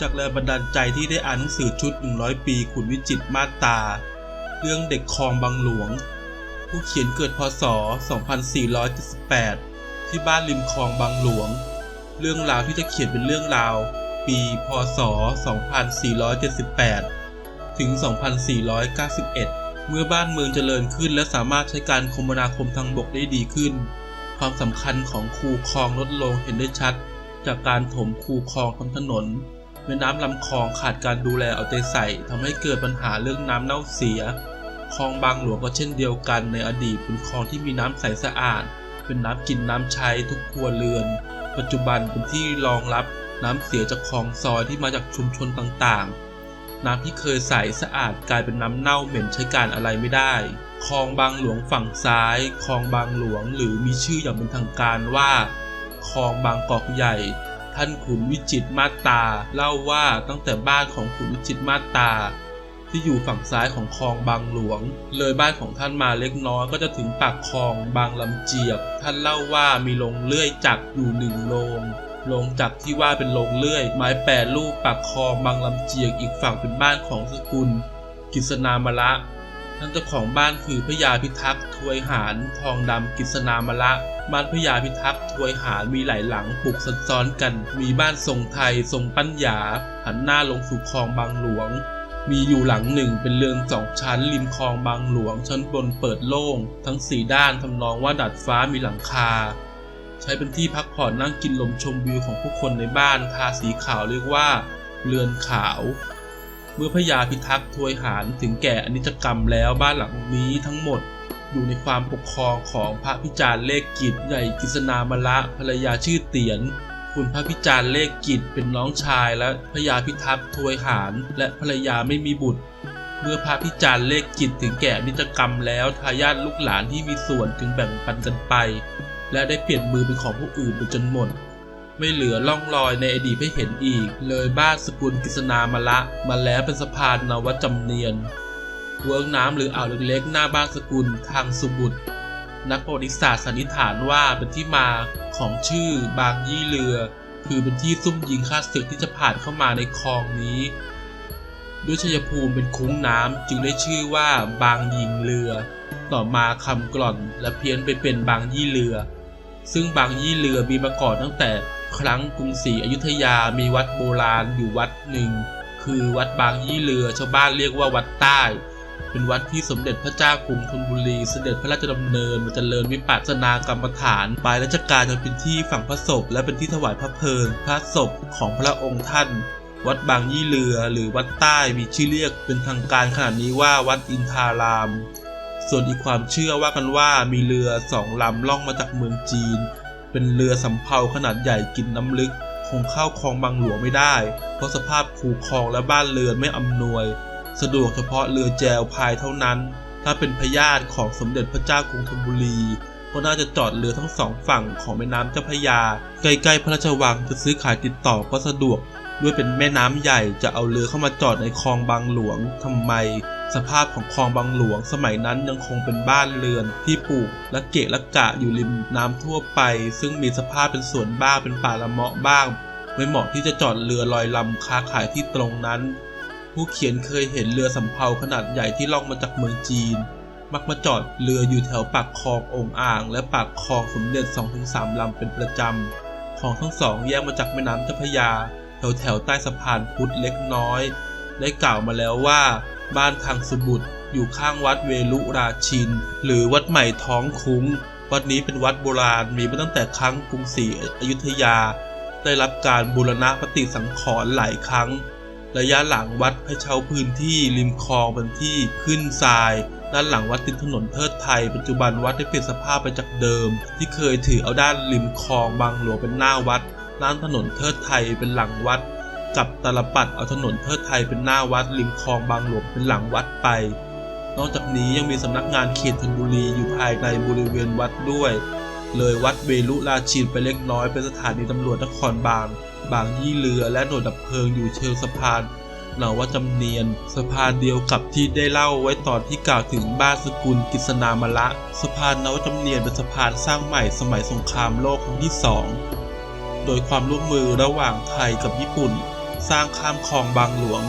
จากแรงบันดาลใจที่ได้อ่านหนังสือชุด 100 ปีขุนวิจิตมาตา เรื่องเด็กคลองบางหลวง ผู้เขียนเกิดพศ 2478 ที่บ้านริมคลองบางหลวง เรื่องราวที่จะเขียนเป็นเรื่องราว ปี พศ 2478 ถึง 2491 เมื่อบ้านเมืองเจริญขึ้น และสามารถใช้การคมนาคมทางบกได้ดีขึ้น ความสำคัญของคูคลองลดลงเห็นได้ชัดจากการถมคูคลองทำถนน แม่น้ำลำคลองขาดการดูแลเอาใจใส่ทำให้เกิดปัญหาเรื่องน้ำเน่าเสีย คลองบางหลวงก็เช่นเดียวกันในอดีตเป็นคลองที่มีน้ำใสสะอาด เป็นน้ำกินน้ำใช้ทุกครัวเรือน ปัจจุบันเป็นที่รองรับน้ำเสียจากคลองซอยที่มาจากชุมชนต่างๆ น้ำที่เคยใสสะอาดกลายเป็นน้ำเน่าเหม็นใช้การอะไรไม่ได้ คลองบางหลวงฝั่งซ้าย คลองบางหลวงหรือมีชื่ออย่างเป็นทางการว่า คลองบางกอกใหญ่ ท่านขุนวิจิตมาตา เล่าว่าตั้งแต่บ้านของขุนวิจิตมาตา ที่อยู่ฝั่งซ้ายของคลองบางหลวง เลยบ้านของท่านมาเล็กน้อยก็จะถึงปากคลองบางลำเจียบ ท่านเล่าว่ามีโรงเลื่อยจักรอยู่หนึ่งโรงโรงจักรที่ว่าเป็นโรงเลื่อย ไม้แปรรูปปากคลองบางลำเจียกอีกฝั่งเป็นบ้านของสกุล กิษณามละท่านเจ้าของบ้านคือพระยาพิทักษ์ทวยหารทองดำกิษณามละ บ้านพระยาพิทักษ์ทวยหารมีหลายหลังปลูกซับซ้อนกัน มีบ้านทรงไทยทรงปัญญา หันหน้าลงสู่คลองบางหลวง มีอยู่หลังหนึ่งเป็นเรือนสองชั้นริมคลองบางหลวง ชั้นบนเปิดโล่ง ทั้งสี่ด้านทำนองว่าดาดฟ้ามีหลังคา ใช้เป็นที่พักผ่อนนั่งกินลมชมวิวของผู้คนในบ้านทาสีขาวเรียกว่า เรือนขาวเมื่อพระยาพิทักษ์ทวยหารถึงแก่อนิจกรรมแล้วบ้านหลังนี้ทั้งหมด อยู่ในความปกครองของพระพิจารณ์เลขกิจใหญ่กิษณามละภรรยาชื่อเตียนคุณพระพิจารณ์เลขกิจเป็นน้องชายและพระยาพิทักษ์ทวยหารและภรรยาไม่มีบุตร เมื่อพระพิจารณ์เลขกิจถึงแก่นิจกรรมแล้วทายาทลูกหลานที่มีส่วนจึงแบ่งปันกันไป และได้เปลี่ยนมือเป็นของผู้อื่นไปจนหมด ไม่เหลือร่องรอยในอดีตให้เห็นอีก เลยบ้านสกุลกฤษณามาละมาแล้วเป็นสะพานนวจำเนียน เวิร์กน้ำหรืออ่าวเล็กๆ หน้าบ้านสกุลทางสุบุตร นักประวัติศาสตร์สันนิษฐานว่าเป็นที่มาของชื่อบางยี่เรือ คือเป็นที่ซุ่มยิงฆ่าศึกที่จะผ่านเข้ามาในคลองนี้ด้วยชัยภูมิเป็นคุ้งน้ำจึงได้ชื่อว่าบางยิงเรือ ต่อมาคำกล่อนและเพี้ยนไปเป็นบางยี่เรือ ซึ่งบางยี่เรือมีมาก่อนตั้งแต่ครั้งกรุงศรีอยุธยามีวัดโบราณอยู่วัดหนึ่ง คือวัดบางยี่เรือชาวบ้านเรียกว่าวัดใต้ เป็นวัดที่สมเด็จพระเจ้ากรุงธนบุรี เสด็จพระราชดำเนินมาเจริญวิปัสสนากรรมฐาน ปลายรัชกาลจนเป็นที่ฝังพระศพ และเป็นที่ถวายพระเพลิงพระศพของพระองค์ท่าน วัดบางยี่เรือหรือวัดใต้มีชื่อเรียกเป็นทางการขนาดนี้ว่าวัดอินทาราม ส่วนอีกความเชื่อว่ากันว่ามีเรือสองลำล่องมาจากเมืองจีน เป็นเรือสำเภาขนาดใหญ่กินน้ำลึกคงเข้าคลองบางหลวงไม่ได้ เพราะสภาพคูคลองและบ้านเรือนไม่อำนวย สะดวกเฉพาะเรือแจวพายเท่านั้น ถ้าเป็นพญาติของสมเด็จพระเจ้ากรุงธนบุรี ก็น่าจะจอดเรือทั้งสองฝั่งของแม่น้ำเจ้าพระยา ใกล้ๆพระราชวังจะซื้อขายติดต่อก็สะดวก ด้วยเป็นแม่น้ำใหญ่จะเอาเรือเข้ามาจอดในคลองบางหลวงทำไม สภาพของคลองบางหลวงสมัยนั้นยังคงเป็นบ้านเรือนที่ปลูกและเกะละกะอยู่ริมน้ำทั่วไป ซึ่งมีสภาพเป็นสวนบ้างเป็นป่าละเมาะบ้างไม่เหมาะที่จะจอดเรือลอยลำค้าขายที่ตรงนั้น ผู้เขียนเคยเห็นเรือสำเภาขนาดใหญ่ที่ล่องมาจากเมืองจีน มักมาจอดเรืออยู่แถวปากคลององอ่าง และปากคลองสมเด็จ2-3ลำเป็นประจำ ของทั้งสองแยกมาจากแม่น้ำเจ้าพระยา แถวแถวใต้สะพานพุทธเล็กน้อย ได้กล่าวมาแล้วว่า บ้านทางสุบุตรอยู่ข้างวัดเวลุราชิน หรือวัดใหม่ท้องคุ้ง วัดนี้เป็นวัดโบราณมีมาตั้งแต่ครั้งกรุงศรีอยุธยา ได้รับการบูรณะปฏิสังขรณ์หลายครั้ง ระยะหลังวัดให้เช่าพื้นที่ริมคลองเป็นที่ขึ้นทราย ด้านหลังวัดติดถนนเทิดไทย ปัจจุบันวัดได้เปลี่ยนสภาพไปจากเดิม ที่เคยถือเอาด้านริมคลองบางหลวงเป็นหน้าวัด ด้านถนนเทิดไทยเป็นหลังวัด กับตลปัดเอาถนนเทิดไทยเป็นหน้าวัดริมคลองบางหลวงเป็นหลังวัดไป นอกจากนี้ยังมีสำนักงานเขตธนบุรีอยู่ภายในบริเวณวัดด้วย เลยวัดเวลุราชินไปเล็กน้อยเป็นสถานีตำรวจนครบาง บางยี่เรือและหน่วยดับเพลิงอยู่เชิงสะพานเหนาว่าจำเนียน สะพานเดียวกับที่ได้เล่าไว้ตอนที่กล่าวถึงบ้านสกุลกิษณามละ สะพานนวจำเนียนเป็นสะพานสร้างใหม่สมัยสงครามโลกครั้งที่สองโดยความร่วมมือระหว่างไทยกับญี่ปุ่น สร้างข้ามคลองบางหลวง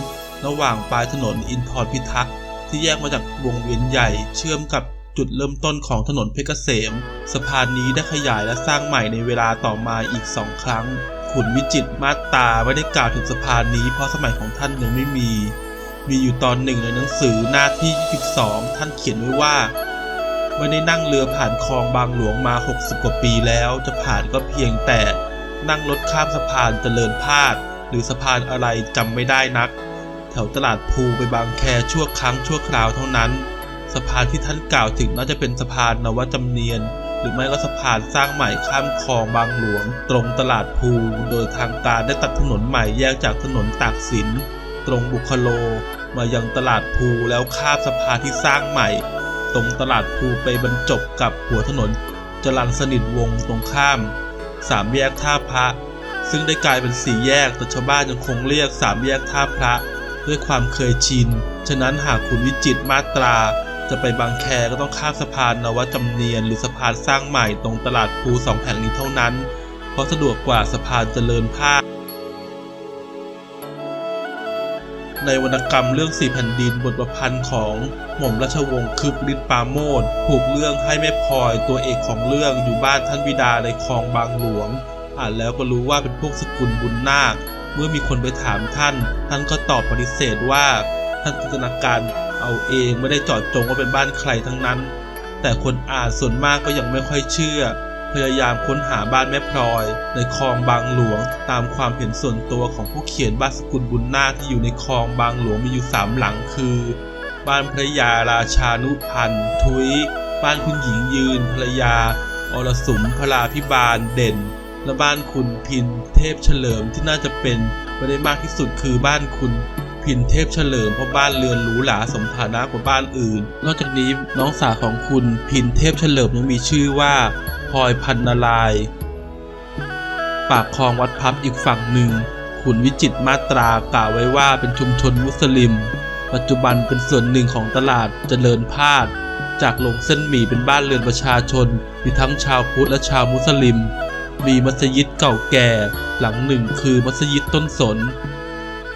ระหว่างปลายถนนอินทรพิทักษ์ที่แยกมาจากวงเวียนใหญ่เชื่อมกับจุดเริ่มต้นของถนนเพชรเกษม สะพานนี้ได้ขยายและสร้างใหม่ในเวลาต่อมาอีกสองครั้ง ขุนวิจิตมาตาไม่ได้กล่าวถึงสะพานนี้ เพราะสมัยของท่านยังไม่มี มีอยู่ตอนหนึ่งในหนังสือหน้าที่ 22 ท่านเขียนไว้ว่าไม่ได้นั่งเรือผ่านคลองบางหลวงมา 60 กว่าปีแล้ว จะผ่านก็เพียงแต่นั่งรถข้ามสะพานเจริญพาดหรือสะพานอะไรจำไม่ได้นัก แถวตลาดภูไปบางแคชั่วครั้งชั่วคราวเท่านั้น สะพานที่ท่านกล่าวถึงน่าจะเป็นสะพานนวจำเนียน หรือไม่ก็สะพานสร้างใหม่ข้ามคลองบางหลวง ตรงตลาดภู โดยทางการได้ตัดถนนใหม่แยกจากถนนตากสิน ตรงบุคโล มายังตลาดภูแล้วข้ามสะพานที่สร้างใหม่ ตรงตลาดภูไปบรรจบกับหัวถนนจรัญสนิทวงตรงข้ามสามแยกท่าพระ ซึ่งได้กลายเป็นสี่แยกแต่ชาวบ้านยังคงเรียกสามแยกท่าพระ ด้วยความเคยชิน ฉะนั้นหากคุณวิจิตมาตรา จะไปบางแคก็ต้องข้ามสะพานนวจำเนียนหรือสะพานสร้างใหม่ตรงตลาดภูสองแห่งนี้เท่านั้น เพราะสะดวกกว่าสะพานเจริญภาค ในวรรณกรรมเรื่องสี่แผ่นดินบทประพันธ์ของหม่อมราชวงศ์คึกฤทธิ์ปาโมดผูกเรื่องให้แม่พลอยตัวเอกของเรื่องอยู่บ้านท่านบิดาในคลองบางหลวง อ่านแล้วก็รู้ว่าเป็นพวกสกุลบุญนาค เมื่อมีคนไปถามท่าน ท่านก็ตอบปฏิเสธว่าท่านจินตนาการ เอาเองไม่ได้จอดจงว่าเป็นบ้านใครทั้งนั้น แต่คนอ่านส่วนมากก็ยังไม่ค่อยเชื่อ พยายามค้นหาบ้านแม่พลอย ในคลองบางหลวง ตามความเห็นส่วนตัวของผู้เขียนบ้านสกุลบุญนาที่อยู่ในคลองบางหลวงมีอยู่สามหลังคือ บ้านพระยาราชานุพันธ์ทุย บ้านคุณหญิงยืนภรรยาอรสุมพลาพิบาลเด่น และบ้านคุณพินเทพเฉลิมที่น่าจะเป็นไปได้มากที่สุดคือบ้านคุณ พินเทพเฉลิมเพราะบ้านเรือนหรูหราสมฐานะกว่าบ้านอื่น นอกจากนี้น้องสาวของคุณพินเทพเฉลิมยังมีชื่อว่าพลอยพันนาราย ปากคลองวัดพับอีกฝั่งหนึ่ง ขุนวิจิตมาตรากล่าวไว้ว่าเป็นชุมชนมุสลิม ปัจจุบันเป็นส่วนหนึ่งของตลาดเจริญพาดจากลงเส้นหมี่เป็นบ้านเรือนประชาชนมีทั้งชาวพุทธและชาวมุสลิม มีมัสยิดเก่าแก่ หลังหนึ่งคือมัสยิดต้นสน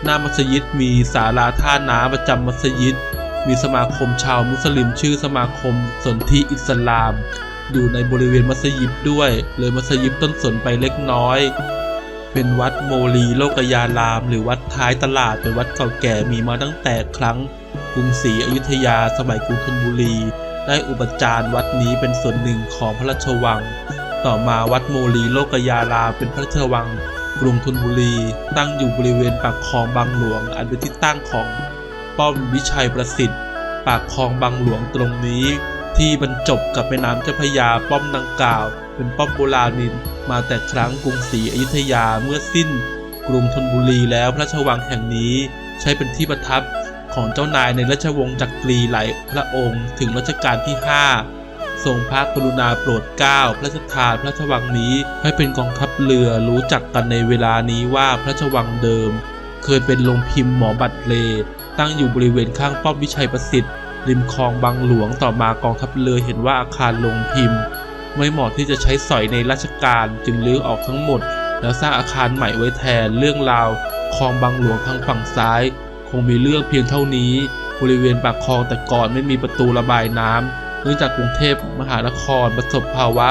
หน้ามัสยิดมีศาลาท่าน้ำประจำมัสยิด มีสมาคมชาวมุสลิมชื่อสมาคมสนธิอิสลาม อยู่ในบริเวณมัสยิดด้วย เลยมัสยิดต้นสนไปเล็กน้อย เป็นวัดโมลีโลกยาราม หรือวัดท้ายตลาดเป็นวัดเก่าแก่มีมาตั้งแต่ครั้งกรุงศรีอยุธยาสมัยกรุงธนบุรี ได้อุปจารวัดนี้เป็นส่วนหนึ่งของพระราชวัง ต่อมาวัดโมลีโลกยารามเป็นพระราชวัง รุงธนบุรี ตั้งอยู่บริเวณปากคลองบางหลวง อันเป็นที่ตั้งของป้อมวิชัยประสิทธิ์ ปากคลองบางหลวงตรงนี้ ที่บรรจบกับแม่น้ำเจ้าพระยาป้อมดังกล่าว เป็นป้อมโบราณนินมาแต่ครั้งกรุงศรีอยุธยาเมื่อสิ้น กรุงธนบุรีแล้วพระราชวังแห่งนี้ใช้เป็นที่ประทับของเจ้านายในราชวงศ์จักรีหลายพระองค์ ถึงรัชกาลที่ 5 ทรงพระกรุณาโปรดเกล้าพระราชทานพระราชวังนี้ให้เป็นกองทัพเรือรู้จักกันในเวลานี้ว่าพระราชวังเดิม เคยเป็นโรงพิมพ์หมอบัตรเลตั้งอยู่บริเวณข้างป้อมวิชัยประสิทธิ์ ริมคลองบางหลวงต่อมากองทัพเรือเห็นว่าอาคารโรงพิมพ์ ไม่เหมาะที่จะใช้สอยในราชการจึงรื้อออกทั้งหมด แล้วสร้างอาคารใหม่ไว้แทนเรื่องราวคลองบางหลวงทางฝั่งซ้าย คงมีเรื่องเพียงเท่านี้ บริเวณปากคลองแต่ก่อนไม่มีประตูระบายน้ำ เนื่องจากกรุงเทพมหานครประสบภาวะ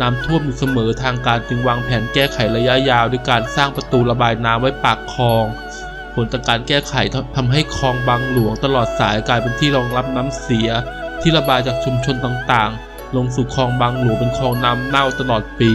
น้ำท่วมอยู่เสมอทางการจึงวางแผนแก้ไขระยะยาวด้วยการสร้างประตูระบายน้ำไว้ปากคลอง ผลจากการแก้ไขทำให้คลองบางหลวงตลอดสายกลายเป็นที่รองรับน้ำเสีย ที่ระบายจากชุมชนต่างๆ ลงสู่คลองบางหลวงเป็นคลองน้ำเน่าตลอดปี